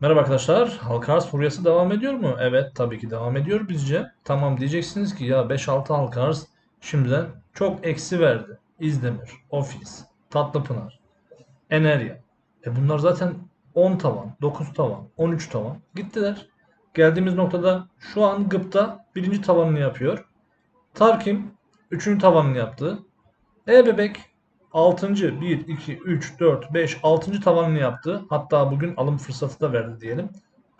Merhaba arkadaşlar. Halka arz furyası devam ediyor mu? Evet tabii ki devam ediyor bizce. Tamam diyeceksiniz ki ya 5-6 halka arz şimdiden çok eksi verdi. İzdemir, Ofis, Tatlıpınar, Enerya. E bunlar zaten 10 tavan, 9 tavan, 13 tavan gittiler. Geldiğimiz noktada şu an gıpta birinci tavanını yapıyor. Tarkim 3. tavanını yaptı. E-Bebek 6. 1, 2, 3, 4, 5, 6. tavanını yaptı. Hatta bugün alım fırsatı da verdi diyelim.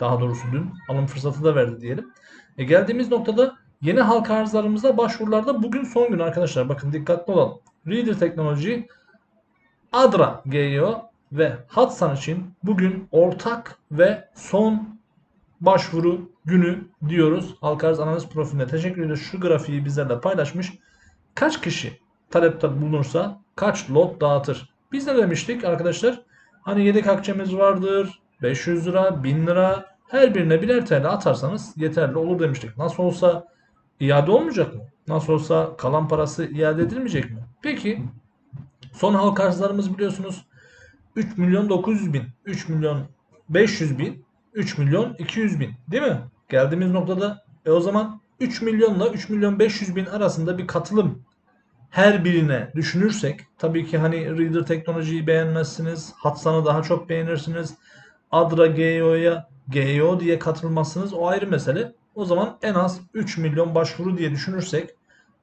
Daha doğrusu dün alım fırsatı da verdi diyelim. E geldiğimiz noktada yeni halka arzlarımıza başvurularda bugün son gün arkadaşlar. Bakın dikkatli olalım. Reader Technology, Adra GEO ve Hatsan için bugün ortak ve son başvuru günü diyoruz. Halka arz analiz profiline teşekkür ediyoruz. Şu grafiği bizlerle paylaşmış. Kaç kişi talepte bulunursa kaç lot dağıtır? Biz ne demiştik arkadaşlar? Hani yedek akçemiz vardır. 500 lira, 1000 lira. Her birine birer TL atarsanız yeterli olur demiştik. Nasıl olsa iade olmayacak mı? Nasıl olsa kalan parası iade edilmeyecek mi? Peki son halka arzlarımız biliyorsunuz 3 milyon 900 bin, 3 milyon 500 bin, 3 milyon 200 bin değil mi? Geldiğimiz noktada e o zaman 3 milyonla 3 milyon 500 bin arasında bir katılım her birine düşünürsek tabii ki hani Reader teknolojiyi beğenmezsiniz. Hatsan'ı daha çok beğenirsiniz. Adra GEO'ya GEO diye katılmazsınız. O ayrı mesele. O zaman en az 3 milyon başvuru diye düşünürsek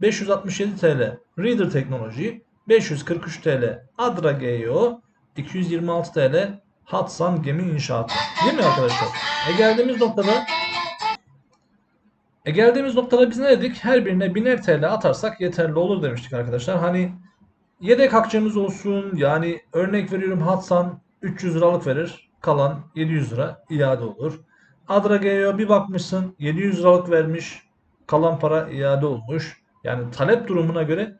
567 TL Reader teknoloji, 543 TL Adra GEO, 226 TL Hatsan Gemi İnşaatı. Değil mi arkadaşlar? E geldiğimiz noktada e geldiğimiz noktada biz ne dedik? Her birine biner TL atarsak yeterli olur demiştik arkadaşlar. Hani yedek akçemiz olsun. Yani örnek veriyorum Hatsan 300 liralık verir. Kalan 700 lira iade olur. Adra GEO bir bakmışsın 700 liralık vermiş. Kalan para iade olmuş. Yani talep durumuna göre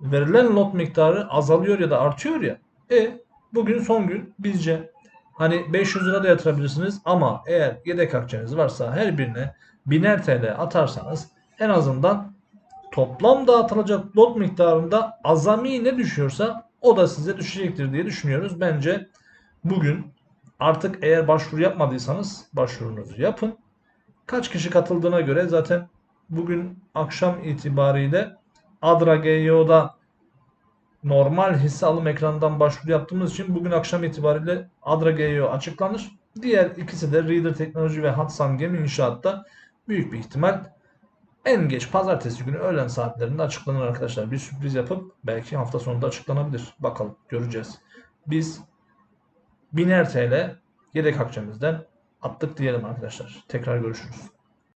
verilen lot miktarı azalıyor ya da artıyor ya. E bugün son gün bizce hani 500 lira da yatırabilirsiniz ama eğer yedek akçeniz varsa her birine biner TL atarsanız en azından toplam dağıtılacak lot miktarında azami ne düşüyorsa o da size düşecektir diye düşünüyoruz. Bence bugün artık eğer başvuru yapmadıysanız başvurunuzu yapın. Kaç kişi katıldığına göre zaten bugün akşam itibariyle Adra GEO'da normal hisse alım ekranından başvuru yaptığımız için bugün akşam itibariyle Adra GEO açıklanır. Diğer ikisi de Reader Teknoloji ve Hatsan Gemi İnşaat'ta büyük bir ihtimal en geç pazartesi günü öğlen saatlerinde açıklanır arkadaşlar. Bir sürpriz yapıp belki hafta sonunda açıklanabilir. Bakalım göreceğiz. Biz biner TL yedek akçemizden attık diyelim arkadaşlar. Tekrar görüşürüz.